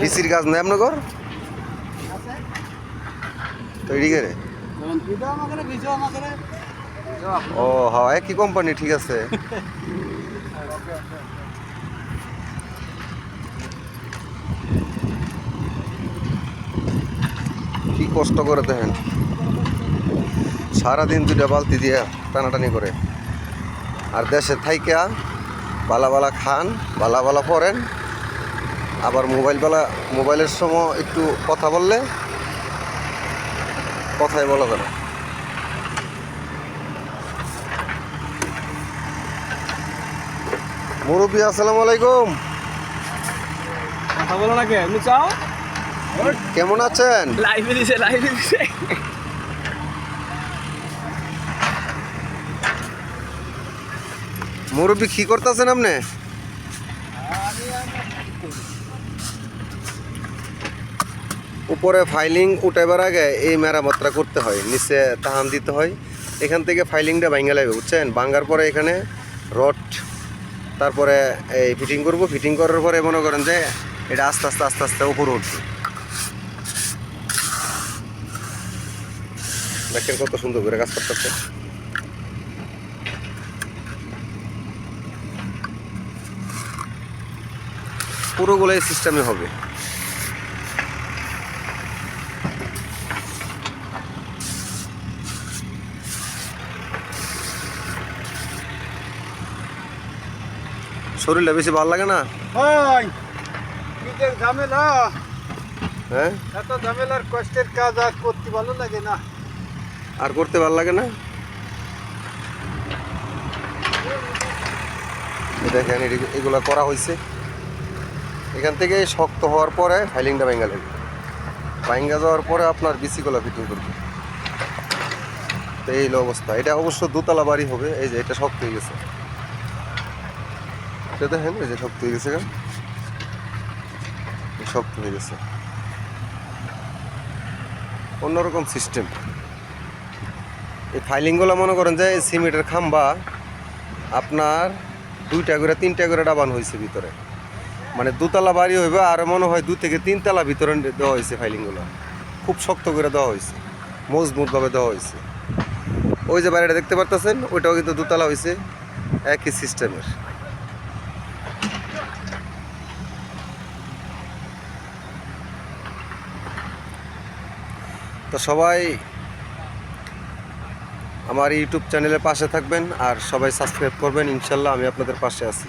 পিসির কাজ নেই আপনার তৈরি করে ও হ্যাঁ একই কোম্পানি ঠিক আছে। কি কষ্ট করে দেখেন। সারাদিন দুটা বালতি দিয়ে টানাটানি করে। আর দেশে থাইকা বালা খান বালা বালা পড়েন। আবার মোবাইল বালা মোবাইলের সময় একটু কথা বললে কথাই বলা যাবে না। মুরব্বী আসসালামু আলাইকুম। কথা বলো না কে? চাও? কেমন আছেন? লাইভে দিছে লাইভে দিছে। মুরব্বী কি করতেছেন আপনি? উপরে ফাইলিং উঠাইবার আগে এই মেরামতটা করতে হয়, নিচে তাহান দিতে হয়। এখান থেকে ফাইলিংটা ভাঙ্গা লাগবে বুঝছেন? ভাঙ্গার পরে এখানে রড তারপরে এই ফিটিং করব। ফিটিং করার পরে মনে করেন যে এটা আস্তে আস্তে আস্তে আস্তে উপরে উঠবে। দেখেন কত সুন্দর করে কাজ করতেছে। পুরোগুলো এই সিস্টেমে হবে। শরীরটা বেশি ভালো লাগে না? ঝামেলা। হ্যাঁ? এত ঝামেলার কষ্টের কাজ আর করতে ভালো লাগে না। আর করতে ভালো লাগে না? দেখেন এগুলো করা হয়েছে এখান থেকে শক্ত হওয়ার পরে ফাইলিংটা ভেঙ্গা লাগবে। ভাঙ্গা যাওয়ার পরে আপনার বিসিগুলো ফিটিং করবে। তো এই হলো অবস্থা। এটা অবশ্য দোতলা বাড়ি হবে। এই যে এটা শক্ত হয়ে গেছে। এটা দেখেন, এই যে শক্ত হয়ে গেছে। শক্ত হয়ে গেছে। অন্যরকম সিস্টেম। এই ফাইলিংগুলো মনে করেন যে সিমেন্টের খাম্বা আপনার দুইটা করে, তিনটা করে ডাবান হয়েছে ভিতরে। মানে দুতলা বাড়ি হইবে আর মনে হয় দু থেকে তিনতলা ভিতরে দেওয়া হয়েছে ফাইলিংগুলো খুব শক্ত করে দেওয়া হয়েছে। মজবুতভাবে দেওয়া হয়েছে। ওই যে বাড়িটা দেখতে পারতেছেন, ওইটাও কিন্তু দুতলা হয়েছে, একই সিস্টেমের তো সবাই আমার ইউটিউব চ্যানেলের পাশে থাকবেন আর সবাই সাবস্ক্রাইব করবেন, ইনশাল্লাহ আমি আপনাদের পাশে আছি।